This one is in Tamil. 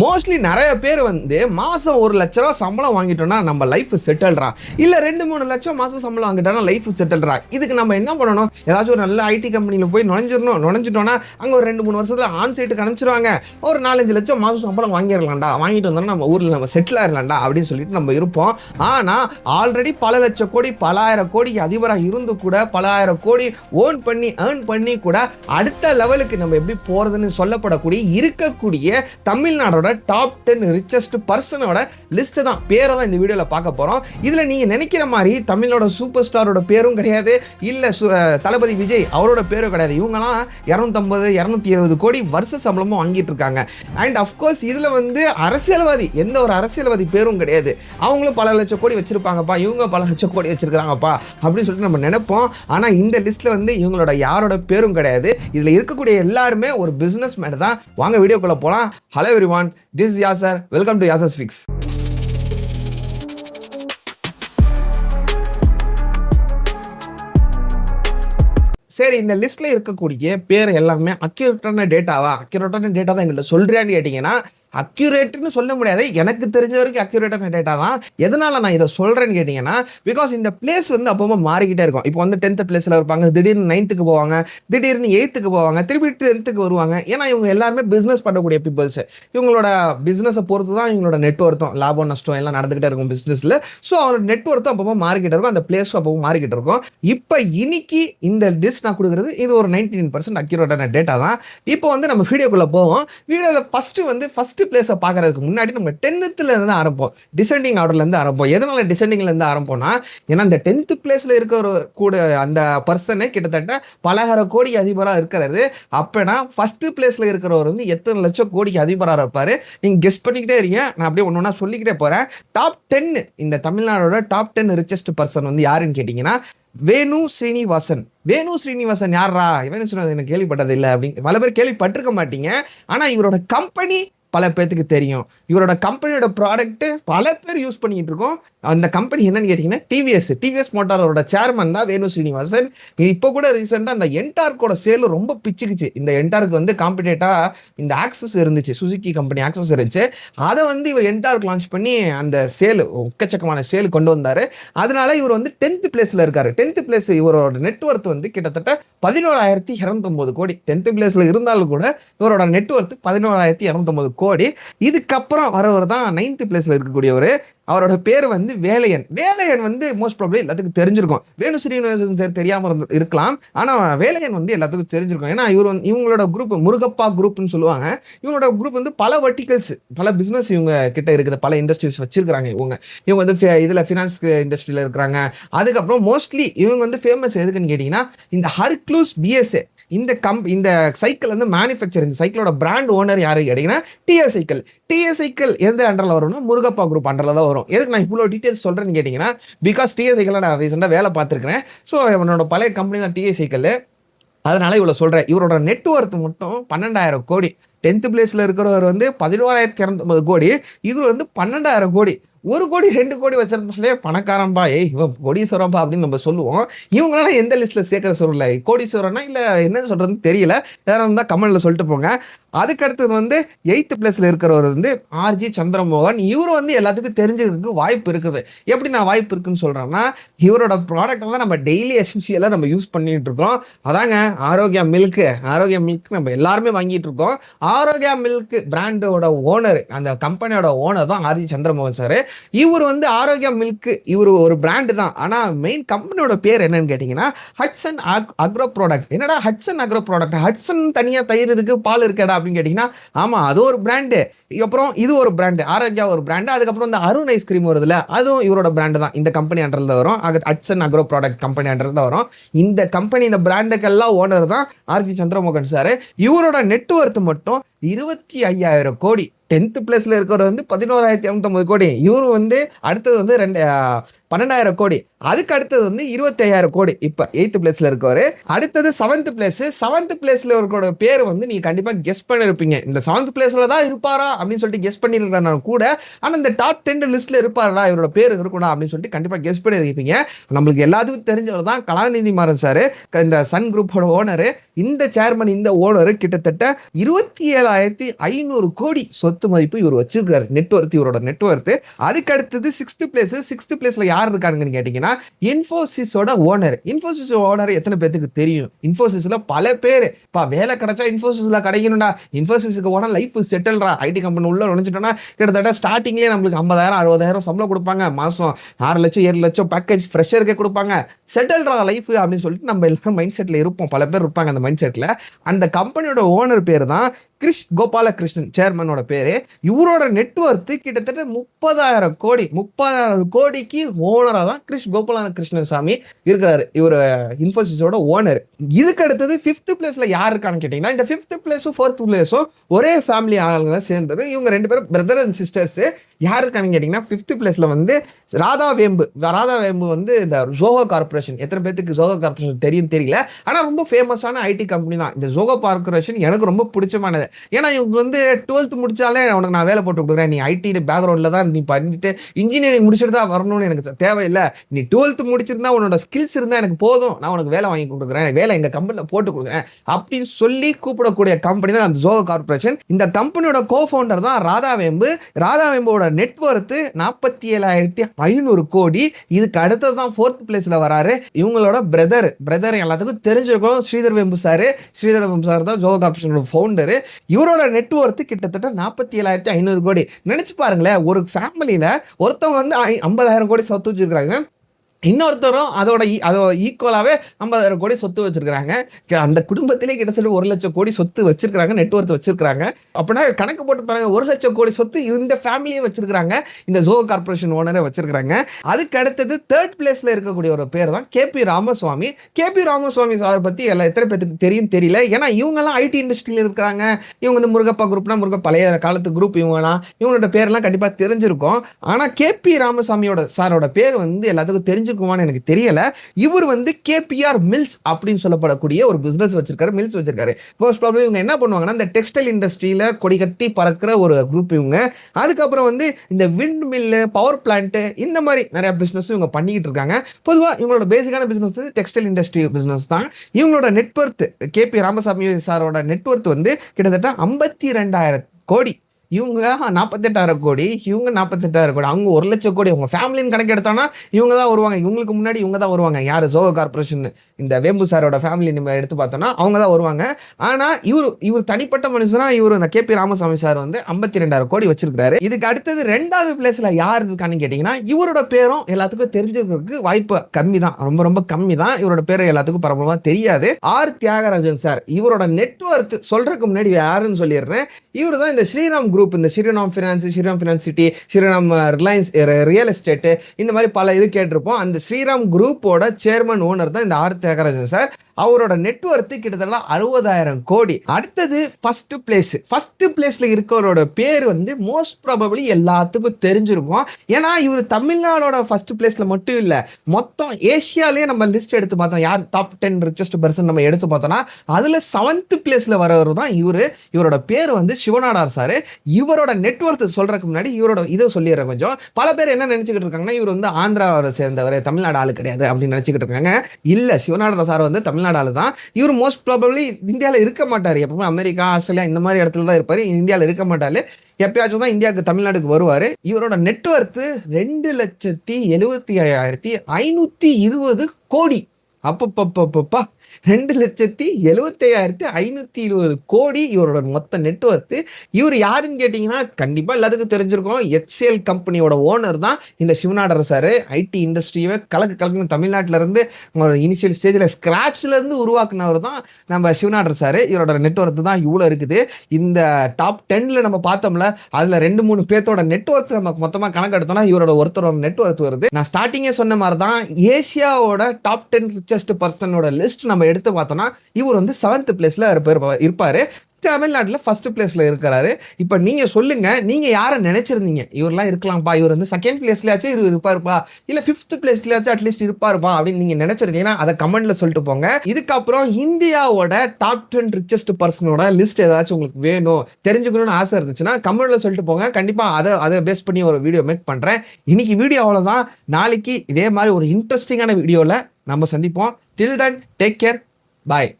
மோஸ்ட்லி நிறைய பேர் வந்து மாதம் ஒரு லட்ச ரூபா சம்பளம் வாங்கிட்டோம்னா நம்ம லைஃப் செட்டில்ரா இல்லை ரெண்டு மூணு லட்சம் மாதம் சம்பளம் வாங்கிட்டோம்னா லைஃப் செட்டில்ரா இதுக்கு நம்ம என்ன பண்ணணும்? ஏதாச்சும் ஒரு நல்ல ஐடி கம்பெனியில் போய் நுழைஞ்சிடணும். நுழைஞ்சிட்டோம்னா அங்கே ஒரு ரெண்டு மூணு வருஷத்தில் ஆன் சைட்டுக்கு அனுப்பிச்சிருவாங்க. ஒரு நாலஞ்சு லட்சம் மாதம் சம்பளம் வாங்கிடலாம்டா. வாங்கிட்டு வந்தோம்னா நம்ம ஊரில் நம்ம செட்டில் ஆயிடலாம்டா அப்படின்னு சொல்லிட்டு நம்ம இருப்போம். ஆனால் ஆல்ரெடி பல லட்சம் கோடி பலாயிரம் கோடி அதிபராக இருந்து கூட பலாயிரம் கோடி ஓன் பண்ணி ஏர்ன் பண்ணி கூட அடுத்த லெவலுக்கு நம்ம எப்படி போகிறதுன்னு சொல்லப்படக்கூடிய இருக்கக்கூடிய தமிழ்நாடோட டாப் டென் ரிச்சஸ்ட் பர்சனோட லிஸ்ட்டு தான். பேரை தான் இந்த வீடியோவில் பார்க்க போகிறோம் இதில் நீங்கள் நினைக்கிற மாதிரி தமிழோட சூப்பர் ஸ்டாரோட பேரும் கிடையாது. இல்லை தளபதி விஜய் அவரோட பேரும் கிடையாது. இவங்கலாம் இரநூத்தம்பது இரநூத்தி எழுபது கோடி வருஷ சம்பளமும் வாங்கிட்டு இருக்காங்க. அண்ட் அஃப்கோர்ஸ் இதில் வந்து அரசியல்வாதி எந்த ஒரு அரசியல்வாதி பேரும் கிடையாது. அவங்களும் பல லட்சம் கோடி வச்சுருப்பாங்கப்பா. இவங்க பல லட்சம் கோடி வச்சுருக்காங்கப்பா அப்படின்னு சொல்லிட்டு நம்ம நினைப்போம். ஆனால் இந்த லிஸ்ட்டில் வந்து இவங்களோட யாரோட பேரும் கிடையாது. இதில் இருக்கக்கூடிய எல்லாருமே ஒரு பிஸ்னஸ் மேன் தான். வாங்க வீடியோக்குள்ளே போகலாம் hello everyone this Yasar welcome to Yasar speaks சரி இந்த லிஸ்ட்ல இருக்கக்கூடிய பேர் எல்லாமே அக்யூரேட்டான டேட்டாவா அக்யூரேட்டான டேட்டா தான் எங்கள்கிட்ட சொல்றியான்னு கேட்டிங்கன்னா அக்யூரேட்னு சொல்ல முடியாது. எனக்கு தெரிஞ்ச வரைக்கும் அக்யூரேட்டான டேட்டா தான். எதனால நான் இதை சொல்றேன்னு கேட்டிங்கன்னா பிகாஸ் இந்த பிளேஸ் வந்து அப்போ மாறிக்கிட்டே இருக்கும். இப்போ வந்து டென்த் பிளேஸ்ல இருப்பாங்க திடீர்னு நைன்த்துக்கு போவாங்க திடீர்னு எயித்துக்கு போவாங்க திருப்பி டென்த்துக்கு வருவாங்க. ஏன்னா இவங்க எல்லாருமே பிஸ்னஸ் பண்ணக்கூடிய பீப்புள்ஸ் இவங்களோட பிஸ்னஸை பொறுத்து தான் இவங்களோட நெட்ஒர்த்தும் லாபம் நஷ்டம் எல்லாம் நடந்துகிட்டே இருக்கும் பிஸ்னஸில் ஸோ அவங்களோட நெட்ஒர்த்தும் அப்போ மாறிக்கிட்டு இருக்கும். அந்த பிளேஸும் அப்போ மாறிக்கிட்டு இருக்கும். இப்போ இன்னைக்கு இந்த டிஸ் நான் கொடுக்குறது இது ஒரு நைன்டி நைன் பர்சன்ட் அக்யூரேட்டான டேட்டா தான். இப்போ வந்து நம்ம வீடியோக்குள்ள போவோம். வீடியோவில் ஃபர்ஸ்ட் வந்து ஃபர்ஸ்ட் பிளேஸை பார்க்கறதுக்கு முன்னாடி நம்ம டென்த்துலேருந்து ஆரம்பிப்போம். டிசெண்டிங் ஆர்டர்லேருந்து ஆரம்பிப்போம். எதனால் டிசெண்டிங்லேருந்து ஆரம்பிப்போம்னா ஏன்னா அந்த டென்த்து பிளேஸில் இருக்கிற கூட அந்த பர்சனே கிட்டத்தட்ட பலகார கோடி அதிபராக இருக்கிறது அப்போனா ஃபஸ்ட்டு பிளேஸில் இருக்கிறவர் வந்து எத்தனை லட்சம் கோடிக்கு அதிபராக இருப்பார்? நீங்கள் கெஸ்ட் பண்ணிக்கிட்டே இருக்கீங்க நான் அப்படியே ஒன்று ஒன்றா சொல்லிக்கிட்டே போகிறேன் டாப் டென் இந்த தமிழ்நாடோட டாப் டென் ரிச்சஸ்ட் பர்சன் வந்து யாருன்னு கேட்டிங்கன்னா வேணு ஸ்ரீனிவாசன். வேணு ஸ்ரீனிவாசன் யாரா இவன் சொன்னது எனக்கு கேள்விப்பட்டது இல்லை அப்படின்னு. பல பேர் கேள்விப்பட்டிருக்க மாட்டீங்க. ஆனால் இவரோட கம்பெனி பல பேர்த்துக்கு தெரியும். இவரோட கம்பெனியோட ப்ராடக்ட் பல பேர் யூஸ் பண்ணிக்கிட்டு இருக்கோம். அந்த கம்பெனி என்னன்னு கேட்டிங்கன்னா டிவிஎஸ் டிவிஎஸ் மோட்டாரோட சேர்மன் தான் வேணு ஸ்ரீனிவாசன் இப்போ கூட ரீசெண்டாக அந்த என்டார்க்கோட சேல் ரொம்ப பிச்சுக்குச்சு. இந்த என்டார்க்கு வந்து காம்படேட்டாக இந்த ஆக்சஸ் இருந்துச்சு. சுசுக்கி கம்பெனி ஆக்சஸ் இருந்துச்சு. அதை வந்து இவர் என்டார்க் லான்ச் பண்ணி அந்த சேல் ஒக்கச்சக்கமான சேல் கொண்டு வந்தார். அதனால இவர் வந்து டென்த் பிளேஸில் இருக்காரு. டென்த் பிளேஸ் இவரோட நெட்ஒர்த் வந்து கிட்டத்தட்ட பதினோராயிரத்தி இரநூத்தொம்பது கோடி. டென்த் பிளேஸில் இருந்தாலும் கூட இவரோட நெட்ஒர்த் பதினோராயிரத்தி இரநூத்தொம்பது கோடி. இதுக்கப்புறம் வரவர் தான் நைன்த் பிளேஸில் இருக்கக்கூடியவர். அவரோட பேர் வந்து வேலையன். வேலையன் வந்து மோஸ்ட் ப்ராப்ளம் எல்லாத்துக்கும் தெரிஞ்சிருக்கும். வேணு ஸ்ரீனிவாசன் சார் தெரியாமல் இருந்து இருக்கலாம். ஆனால் வேலையன் வந்து எல்லாத்துக்கும் தெரிஞ்சிருக்கும். ஏன்னா இவர் வந்து இவங்களோட குரூப் முருகப்பா குரூப்னு சொல்லுவாங்க. இவங்களோட குரூப் வந்து பல வர்டிகல்ஸ் பல பிஸ்னஸ் இவங்க கிட்ட இருக்குது. பல இண்டஸ்ட்ரீஸ் வச்சிருக்காங்க இவங்க. இவங்க வந்து ஃபி- இதுல ஃபினான்ஸ் இண்டஸ்ட்ரியில் இருக்கிறாங்க. அதுக்கப்புறம் மோஸ்ட்லி இவங்க வந்து ஃபேமஸ் எதுக்குன்னு கேட்டிங்கன்னா இந்த ஹர்க்ளூஸ் பிஎஸ்ஏ இந்த கம் இந்த சைக்கிள் வந்து மேனுஃபேக்சர் இந்த சைக்கிளோட பிராண்ட் ஓனர் யாரு கேட்டிங்கன்னா டிஎஸ் சைக்கிள் டிஎஸ் சைக்கிள் எந்த அண்டரில் வரும்னா முருகப்பா குரூப் அண்டரில் தான் வரும். எதுக்கு நான் இவ்வளோ டீட்டெயில்ஸ் சொல்கிறேன்னு கேட்டிங்கன்னா பிகாஸ் டிஎஸ்ஐக்கில் நான் ரீசெண்டாக வேலை பார்த்துருக்கிறேன். ஸோ என்னோட பழைய கம்பெனி தான் டிஎஸ் அதனால் இவ்வளோ சொல்கிறேன் இவரோட நெட்ஒர்க் மட்டும் பன்னெண்டாயிரம் கோடி. டென்த்து பிளேஸில் இருக்கிறவர் வந்து பதினோராயிரத்தி இரநூத்தம்பது கோடி. இவர் வந்து பன்னெண்டாயிரம் கோடி. ஒரு கோடி ரெண்டு கோடி வச்சிருந்தாலே பணக்காரன்பா ஏய் இவன் கோடீஸ்வரன்பா அப்படின்னு நம்ம சொல்லுவோம். இவங்களாம் எந்த லிஸ்ட்ல சேர்க்கிற சொல்லல கோடீஸ்வரனா இல்லை என்னன்னு சொல்றதுன்னு தெரியல. வேற இருந்தால் கமெண்ட்ல சொல்லிட்டு போங்க. அதுக்கு அடுத்தது வந்து எயித்து பிளேஸ்ல இருக்கிறவர் வந்து ஆர்ஜி சந்திரமோகன். இவர் வந்து எல்லாத்துக்கும் தெரிஞ்சுக்கிறதுக்கு வாய்ப்பு இருக்குது. எப்படி நான் வாய்ப்பு இருக்குன்னு சொல்றேன்னா இவரோட ப்ராடக்ட் தான் நம்ம டெய்லி எசென்ஷியலாக நம்ம யூஸ் பண்ணிட்டு இருக்கோம். அதாங்க ஆரோக்கியா மில்க் ஆரோக்கியா மில்க் நம்ம எல்லாருமே வாங்கிட்டு இருக்கோம். ஆரோக்கியா மில்க் பிராண்டோட ஓனர் அந்த கம்பெனியோட ஓனர் தான் ஆதி சந்திரமோகன் சார். இவர் வந்து ஆரோக்கியா மில்க் இவர் ஒரு பிராண்டு தான். ஆனால் மெயின் கம்பெனியோட பேர் என்னன்னு கேட்டிங்கன்னா ஹட்சன் அக்ரோ ப்ராடக்ட் என்னடா ஹட்சன் அக்ரோ ப்ராடக்ட் ஹட்சன் தனியாக தயிர் இருக்குது பால் இருக்கடா அப்படின்னு கேட்டிங்கன்னா ஆமாம் அது ஒரு பிராண்டு. அப்புறம் இது ஒரு பிராண்டு ஆரோக்கியா ஒரு பிராண்டு. அதுக்கப்புறம் இந்த அருண் ஐஸ்கிரீம் வருதுல்ல அதுவும் இவரோட பிராண்டு தான். இந்த கம்பெனி அண்டரில் வரும். அது ஹட்சன் அக்ரோ ப்ராடக்ட் கம்பெனி அண்டரில் வரும். இந்த கம்பெனி இந்த பிராண்டுக்கெல்லாம் ஓனர் தான் ஆர்ஜி சந்திரமோகன் சார். இவரோட நெட்ஒர்த் மட்டும் இருபத்தி ஐயாயிரம் கோடி. டென்த்து பிளேஸ்ல இருக்கிறவர் வந்து பதினோராயிரத்தி இரநூத்தம்பது கோடி. இவர் வந்து அடுத்தது வந்து ரெண்டு பன்னெண்டாயிரம் கோடி. அதுக்கு அடுத்தது வந்து இருபத்தையாயிரம் கோடி. இப்போ எயித்து பிளேஸ்ல இருக்கவர். அடுத்தது செவன்த் பிளேஸ் செவன்த் பிளேஸில் இருக்கிற பேர் வந்து நீங்கள் கண்டிப்பாக கெஸ் பண்ணியிருப்பீங்க இந்த செவன்த் பிளேஸில் தான் இருப்பாரா அப்படின்னு சொல்லிட்டு கெஸ் பண்ணிருக்கா கூட ஆனால் இந்த டாப் டென் லிஸ்ட்டில் இருப்பாரா இவரோட பேர் இருக்கணும் அப்படின்னு சொல்லிட்டு கண்டிப்பாக கெஸ் பண்ணியிருப்பீங்க நம்மளுக்கு எல்லாத்துக்கும் தெரிஞ்சவர் தான் கலாநிதி மாறன் சார் இந்த சன் குரூப்போட ஓனர் இந்த சேர்மன் இந்த ஓனர் கிட்டத்தட்ட இருபத்தி ஏழாயிரத்தி ஐநூறு கோடி சொத்து சொத்து மதிப்பு இவர் வச்சிருக்காரு. நெட்ஒர்த் இவரோட நெட்ஒர்த்து அதுக்கு அடுத்தது சிக்ஸ்த் பிளேஸ் சிக்ஸ்த் பிளேஸ்ல யார் இருக்காருங்கன்னு கேட்டீங்கன்னா இன்ஃபோசிஸோட ஓனர் இன்ஃபோசிஸ் ஓனர் எத்தனை பேத்துக்கு தெரியும்? இன்ஃபோசிஸ்ல பல பேர். இப்போ வேலை கிடைச்சா இன்ஃபோசிஸ்ல கிடைக்கணும்டா. இன்ஃபோசிஸ்க்கு ஓனா லைஃப் செட்டில்ரா ஐடி கம்பெனி உள்ள நுழைஞ்சிட்டோம்னா கிட்டத்தட்ட ஸ்டார்டிங்லேயே நம்மளுக்கு ஐம்பதாயிரம் அறுபதாயிரம் சம்பளம் கொடுப்பாங்க மாசம். ஆறு லட்சம் ஏழு லட்சம் பேக்கேஜ் ஃப்ரெஷருக்கே கொடுப்பாங்க. செட்டில்ரா லைஃப் அப்படின்னு சொல்லிட்டு நம்ம எல்லாரும் மைண்ட் செட்ல இருப்போம். பல பேர் இருப்பாங்க அந்த மைண்ட் செட்ல அந்த கம்பெனியோட ஓனர் பேர் தான் கிரிஷ் கோபாலகிருஷ்ணன் சேர்மனோட பேர். இவரோட நெட்ஒர்த்து கிட்டத்தட்ட முப்பதாயிரம் கோடி. முப்பதாயிரம் கோடிக்கு ஓனராக தான் கிரிஷ் கோபாலகிருஷ்ணன் சாமி இருக்கிறாரு. இவர் இன்ஃபோசிஸோட ஓனர் இதுக்கு அடுத்தது ஃபிஃப்த் பிளேஸ்ல யார் இருக்கான்னு கேட்டீங்கன்னா இந்த ஃபிஃப்த் பிளேஸும் ஃபோர்த் பிளேஸும் ஒரே ஃபேமிலி ஆளுங்க சேர்ந்தது. இவங்க ரெண்டு பேரும் பிரதர் அண்ட் சிஸ்டர்ஸ் யார் இருக்கான்னு கேட்டீங்கன்னா ஃபிஃப்த் பிளேஸ்ல வந்து ராதா வேம்பு. ராதா வேம்பு வந்து இந்த ஜோகோ கார்பரேஷன் எத்தனை பேத்துக்கு ஜோகோ கார்பரேஷன் தெரியும் தெரியல. ஆனால் ரொம்ப ஃபேமஸான ஐடி கம்பெனி தான். இந்த ஜோகோ கார்பரேஷன் எனக்கு ரொம்ப பிடிச்சமானது. ஏன்னா இவங்க வந்து டுவெல்த் முடிச்சாலே உனக்கு நான் வேலை போட்டு கொடுக்குறேன். நீ ஐடி பேக்ரவுண்டில் தான் நீ பண்ணிட்டு இன்ஜினியரிங் முடிச்சுட்டு தான் வரணும்னு எனக்கு தேவையில்லை. நீ டுவெல்த் முடிச்சிருந்தா உன்னோட ஸ்கில்ஸ் இருந்தால் எனக்கு போதும். நான் உனக்கு வேலை வாங்கி கொடுக்குறேன். வேலை எங்கள் கம்பெனியில் போட்டு கொடுக்குறேன். அப்படின்னு சொல்லி கூப்பிடக்கூடிய கம்பெனி தான் அந்த ஜோகோ கார்பரேஷன் இந்த கம்பெனியோட கோ ஃபவுண்டர் தான் ராதா ராதாவேம்போட ராதா நெட்ஒர்த்து நாற்பத்தி ஏழாயிரத்தி ஐநூறு கோடி. இதுக்கு அடுத்தது தான் ஃபோர்த் பிளேஸில் வராரு. இவங்களோட பிரதர் பிரதர் எல்லாத்துக்கும் தெரிஞ்சிருக்கணும். ஸ்ரீதர் வேம்பு சார் ஸ்ரீதர் வேம்பு சார் தான் ஜோகோ கார்பரேஷனோட ஃபவுண்டரு இவரோட நெட்ஒர்த்து கிட்டத்தட்ட நாற்பத்தி ஏழாயிரத்தி ஐநூறு கோடி. நினைச்சு பாருங்களேன் ஒரு ஃபேமிலியில ஒருத்தவங்க வந்து ஐம்பதாயிரம் கோடி சொத்து வச்சிருக்காங்க இன்னொருத்தரும் அதோட e- ஈ- அதோட ஈக்குவலாகவே ஐம்பதாயிரம் கோடி சொத்து வச்சிருக்கிறாங்க. அந்த குடும்பத்திலே கிட்டத்தட்ட ஒரு லட்சம் கோடி சொத்து வச்சிருக்கிறாங்க நெட்ஒர்த் வச்சிருக்கிறாங்க. அப்படின்னா கணக்கு போட்டு பாருங்க ஒரு லட்சம் கோடி சொத்து இந்த ஃபேமிலியே வச்சிருக்கிறாங்க. இந்த ஜோ கார்பரேஷன் ஓனரே வச்சிருக்கிறாங்க. அதுக்கு அடுத்தது தேர்ட் பிளேஸ்ல இருக்கக்கூடிய ஒரு பேர் தான் KP Ramaswamy. KP Ramaswamy sir பத்தி எல்லாம் எத்தனை பேருக்கு தெரியும் தெரியல. ஏன்னா இவங்கெல்லாம் ஐடி இண்டஸ்ட்ரியில் இருக்கிறாங்க. இவங்க வந்து முருகப்பா குரூப்னா முருக பழைய காலத்து குரூப் இவங்கலாம் இவங்களோட பேர்லாம் கண்டிப்பாக தெரிஞ்சிருக்கும். ஆனால் கேபி ராமசாமியோட சாரோட பேர் வந்து எல்லாத்துக்கும் தெரிஞ்சு தெரிஞ்சிருக்குமான்னு எனக்கு தெரியல. இவர் வந்து கேபிஆர் மில்ஸ் அப்படின்னு சொல்லப்படக்கூடிய ஒரு பிஸ்னஸ் வச்சிருக்காரு மில்ஸ் வச்சிருக்காரு. மோஸ்ட் ப்ராப்ளம் இவங்க என்ன பண்ணுவாங்கன்னா இந்த டெக்ஸ்டைல் இண்டஸ்ட்ரியில கொடி கட்டி பறக்கிற ஒரு குரூப் இவங்க. அதுக்கப்புறம் வந்து இந்த விண்ட் மில்லு பவர் பிளான்ட் இந்த மாதிரி நிறைய பிஸ்னஸ் இவங்க பண்ணிக்கிட்டு இருக்காங்க. பொதுவாக இவங்களோட பேசிக்கான பிஸ்னஸ் வந்து டெக்ஸ்டைல் இண்டஸ்ட்ரி பிஸ்னஸ் தான். இவங்களோட நெட்ஒர்த் கேபி ராமசாமி சாரோட நெட்ஒர்த் வந்து கிட்டத்தட்ட ஐம்பத்தி ரெண்டாயிரம் கோடி. இவங்க நாற்பத்தெட்டாயிரம் கோடி இவங்க நாற்பத்தெட்டாயிரம் கோடி அவங்க ஒரு லட்சம் கோடி அவங்க ஃபேமிலின்னு கணக்கு எடுத்தோம்னா இவங்க தான் வருவாங்க. இவங்களுக்கு முன்னாடி இவங்க தான் வருவாங்க. யார்? சோக கார்பரேஷன் இந்த வேம்பு சாரோட ஃபேமிலி நம்ம எடுத்து பார்த்தோம்னா அவங்க தான் வருவாங்க. ஆனால் இவர் இவர் தனிப்பட்ட மனுஷனா இவர் இந்த கே பி ராமசாமி சார் வந்து ஐம்பத்தி ரெண்டாயிரம் கோடி வச்சிருக்காரு இதுக்கு அடுத்தது ரெண்டாவது பிளேஸில் யார் இருக்கான்னு கேட்டிங்கன்னா இவரோட பேரும் எல்லாத்துக்கும் தெரிஞ்சிருக்கிறதுக்கு வாய்ப்பு கம்மி தான் ரொம்ப ரொம்ப கம்மி தான் இவரோட பேர் எல்லாத்துக்கும் பரபரமாக தெரியாது. ஆர் தியாகராஜன் சார் இவரோட நெட்ஒர்க் சொல்றதுக்கு முன்னாடி யாருன்னு சொல்லிடுறேன். இவர் தான் இந்த ஸ்ரீராம் குரூப் இந்த Shriram finance Shriram finance city Shriram Reliance real estate இந்த மாதிரி பல இது கேட்டிருப்போம். அந்த ஸ்ரீராம் குரூப்போட சேர்மன் ஓனர் தான் இந்த ஆர் தியாகராஜன் சார். அவரோட நெட்ஒர்த்து கிட்டத்தட்ட அறுபதாயிரம் கோடி. அடுத்தது ஃபர்ஸ்ட் பிளேஸ் ஃபர்ஸ்ட் பிளேஸ்ல இருக்கவரோட பேர் வந்து மோஸ்ட் ப்ராபப்ளி எல்லாத்துக்கும் தெரிஞ்சிருக்கும். ஏன்னா இவர் தமிழ்நாடோட ஃபர்ஸ்ட் பிளேஸ்ல மட்டும் இல்லை மொத்தம் ஏஷியாலேயே நம்ம லிஸ்ட் எடுத்து பார்த்தோம். யார் டாப் டென் ரிச்சஸ்ட் பர்சன் நம்ம எடுத்து பார்த்தோம்னா அதுல செவன்த் பிளேஸ்ல வரவர் தான் இவர். இவரோட பேர் வந்து சிவநாடார் சார். இவரோட நெட்ஒர்க் சொல்றதுக்கு முன்னாடி இவரோட இதை சொல்லிடுறேன் கொஞ்சம். பல பேர் என்ன நினைச்சுக்கிட்டு இருக்காங்கன்னா இவர் வந்து ஆந்திராவை சேர்ந்தவர் தமிழ்நாடு ஆளு கிடையாது அப்படின்னு நினைச்சுக்கிட்டு இருக்காங்க. இல்லை சிவநாடர் சார் வந்து தமிழ்நாடு ஆளு தான். இவர் மோஸ்ட் ப்ராபப்ளி இந்தியாவில் இருக்க மாட்டார். எப்பவுமே அமெரிக்கா ஆஸ்திரேலியா இந்த மாதிரி இடத்துல தான் இருப்பார். இந்தியாவில் இருக்க மாட்டார். எப்பயாச்சும் தான் இந்தியாவுக்கு தமிழ்நாடுக்கு வருவார். இவரோட நெட்ஒர்த்து ரெண்டு லட்சத்தி எழுபத்தி ஐயாயிரத்தி ஐநூற்றி இருபது கோடி. அப்பப்பப்பப்பா ரெண்டு லட்சத்தி எழுபத்தையாயிரத்தி ஐநூற்றி இருபது கோடி இவரோட மொத்த நெட்ஒர்த்து இவர் யாருன்னு கேட்டிங்கன்னா கண்டிப்பாக எல்லாத்துக்கும் தெரிஞ்சிருக்கும். எச்சிஎல் கம்பெனியோட ஓனர் தான் இந்த சிவநாடர் சார். ஐடி இண்டஸ்ட்ரியை கலக்கு கலக்குன்னு தமிழ்நாட்டில இருந்து இனிஷியல் ஸ்டேஜில் ஸ்க்ராட்ச்லேருந்து உருவாக்குனவர் தான் நம்ம சிவநாடர் சார். இவரோட நெட்ஒர்க் தான் இவ்வளோ இருக்குது. இந்த டாப் டென்னில் நம்ம பார்த்தோம்ல அதில் ரெண்டு மூணு பேர்த்தோட நெட்ஒர்க் நம்ம மொத்தமாக கணக்கு எடுத்தோம்னா இவரோட ஒருத்தரோட நெட்ஒர்க் வருது. நான் ஸ்டார்டிங்கே சொன்ன மாதிரி தான் ஏசியாவோட டாப் டென் ரிச்சஸ்ட் பர்சனோட லிஸ்ட் நம்ம நம்ம எடுத்து பார்த்தோம்னா இவர் வந்து செவன்த் பிளேஸில் இருப்பார் தமிழ்நாட்டில் ஃபர்ஸ்ட் பிளேஸில் இருக்கிறாரு. இப்போ நீங்கள் சொல்லுங்கள் நீங்கள் யாரை நினச்சிருந்தீங்க? இவரெல்லாம் இருக்கலாம்ப்பா இவர் வந்து செகண்ட் பிளேஸ்லையாச்சும் இவர் இருப்பாருப்பா. இல்லை ஃபிஃப்த் பிளேஸ்லயாச்சும் அட்லீஸ்ட் இருப்பாருப்பா அப்படின்னு நீங்கள் நினைச்சிருந்தீங்கன்னா அதை கமெண்ட்டில் சொல்லிட்டு போங்க. இதுக்கப்புறம் இந்தியாவோட டாப் டென் ரிச்சஸ்ட் பர்சனோட லிஸ்ட் ஏதாச்சும் உங்களுக்கு வேணும் தெரிஞ்சுக்கணும்னு ஆசை இருந்துச்சுன்னா கமெண்டில் சொல்லிட்டு போங்க. கண்டிப்பாக அதை அதை பேஸ் பண்ணி ஒரு வீடியோ மேக் பண்ணுறேன் இன்னைக்கு வீடியோ அவ்வளோதான் நாளைக்கு இதே மாதிரி ஒரு இன்ட்ரெஸ்டிங்கான வீடியோவில் நம்ம சந்திப்போம். Till then take care bye